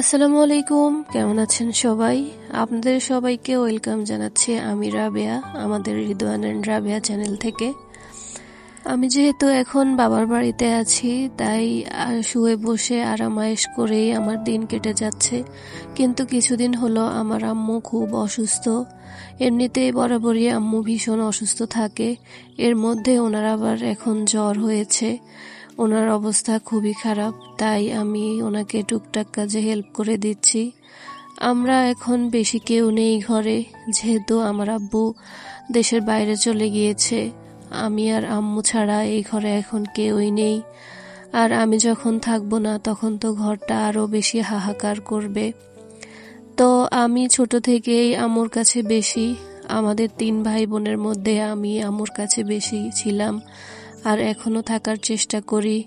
আসসালামু আলাইকুম। কেমন আছেন সবাই? আপনাদের সবাইকে ওয়েলকাম জানাচ্ছি আমি রাবেয়া, আমাদের রিদওয়ান অ্যান্ড রাবেয়া চ্যানেল থেকে। আমি যেহেতু এখন বাবার বাড়িতে আছি, তাই শুয়ে বসে আরামায়েশ করেই আমার দিন কেটে যাচ্ছে। কিন্তু কিছুদিন হলো আমার আম্মু খুব অসুস্থ। এমনিতেই বরাবরই আম্মু ভীষণ অসুস্থ থাকে। এর মধ্যে ওনার আবার এখন জ্বর হয়েছে। ওনার অবস্থা খুবই খারাপ, তাই আমি ওনাকে টুকটাক কাজে হেল্প করে দিচ্ছি। আমরা এখন বেশি কেউ নেই ঘরে, যেহেতু আমার আব্বু দেশের বাইরে চলে গিয়েছে। আমি আর আম্মু ছাড়া এই ঘরে এখন কেউই নেই। আর আমি যখন থাকব না, তখন তো ঘরটা আরও বেশি হাহাকার করবে। তো আমি ছোট থেকেই আম্মুর কাছে বেশি, আমাদের তিন ভাই বোনের মধ্যে আমি আম্মুর কাছে বেশি ছিলাম। আর এখনও থাকার চেষ্টা করি।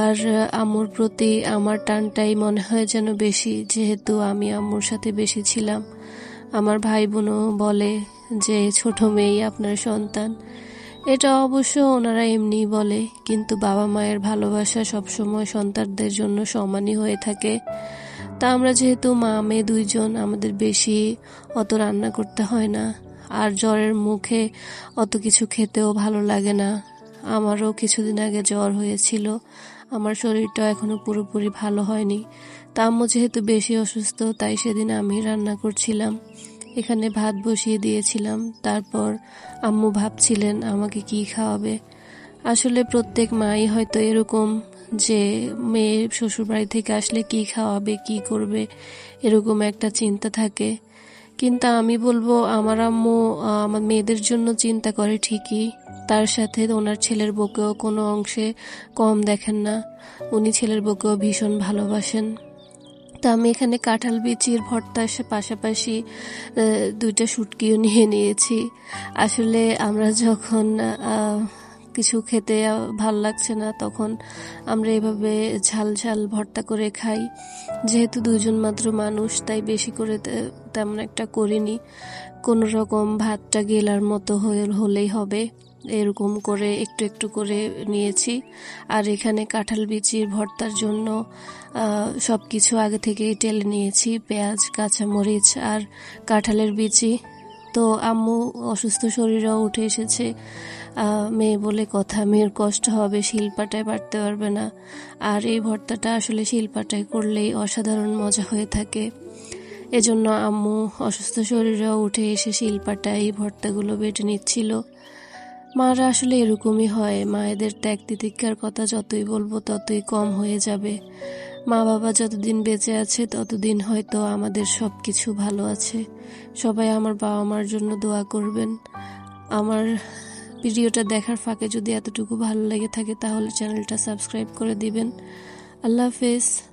আর আম্মুর প্রতি আমার টানটাই মনে হয় যেন বেশি, যেহেতু আমি আম্মুর সাথে বেশি ছিলাম। আমার ভাই বোনও বলে যে, ছোট মেয়েই আপনার সন্তান। এটা অবশ্য ওনারা এমনিই বলে, কিন্তু বাবা মায়ের ভালোবাসা সবসময় সন্তানদের জন্য সমানই হয়ে থাকে। তা আমরা যেহেতু মা, মেয়ে দুইজন, আমাদের বেশি অত রান্না করতে হয় না। আর জ্বরের মুখে অত কিছু খেতেও ভালো লাগে না। আমারও কিছুদিন আগে জ্বর হয়েছিল। আমার শরীরটা এখনও পুরোপুরি ভালো হয়নি। তাম্মু যেহেতু বেশি অসুস্থ, তাই সেদিন আমি রান্না করছিলাম। এখানে ভাত বসিয়ে দিয়েছিলাম। তারপর আম্মু ভাবছিলেন আমাকে কি খাওয়াবে। আসলে প্রত্যেক মাই হয়তো এরকম যে মেয়ে শ্বশুরবাড়ি থেকে আসলে কি খাওয়াবে, কি করবে, এরকম একটা চিন্তা থাকে। কিন্তু আমি বলব, আমার আম্মু আমার মেয়েদের জন্য চিন্তা করে ঠিকই। তার সাথে ওনার ছেলের বউকেও কোনো অংশে কম দেখেন না। উনি ছেলের বউকেও ভীষণ ভালোবাসেন। তা আমি এখানে কাঁঠাল বিচির ভর্তার পাশাপাশি দুইটা শুটকিও নিয়ে নিয়েছি। আসলে আমরা যখন কিছু খেতে ভালো লাগছে না, তখন আমরা এভাবে ঝাল ঝাল ভর্তা করে খাই। যেহেতু দুজন মাত্র মানুষ, তাই বেশি করে তেমন একটা করিনি। কোনো রকম ভাতটা গেলার মতো হলেই হবে। এরকম করে একটু একটু করে নিয়েছি। আর এখানে কাঁঠাল বিচির ভর্তার জন্য সব কিছু আগে থেকেই টেলে নিয়েছি। পেঁয়াজ, কাঁচামরিচ আর কাঁঠালের বিচি। তো আম্মু অসুস্থ শরীরেও উঠে এসেছে। মেয়ে বলে, কথা, মেয়ের কষ্ট হবে, শিলপাটায় বাড়তে পারবে না। আর এই ভর্তাটা আসলে শিলপাটায় করলেই অসাধারণ মজা হয়ে থাকে। এজন্য আম্মু অসুস্থ শরীরেও উঠে এসে শিলপাটায় এই ভর্তাগুলো বেটে নিচ্ছিল। মারা আসলে এরকমই হয়, মায়েদের ত্যাগ তিতিক্ষার কথা যতই বলব ততই কম হয়ে যাবে। মা বাবা যতদিন বেঁচে আছে, ততদিন হয়তো আমাদের সব কিছু ভালো আছে। সবাই আমার বাবা মার জন্য দোয়া করবেন। আমার ভিডিওটা দেখার ফাঁকে যদি এতটুকু ভালো লেগে থাকে, তাহলে চ্যানেলটা সাবস্ক্রাইব করে দিবেন। আল্লাহ হাফেজ।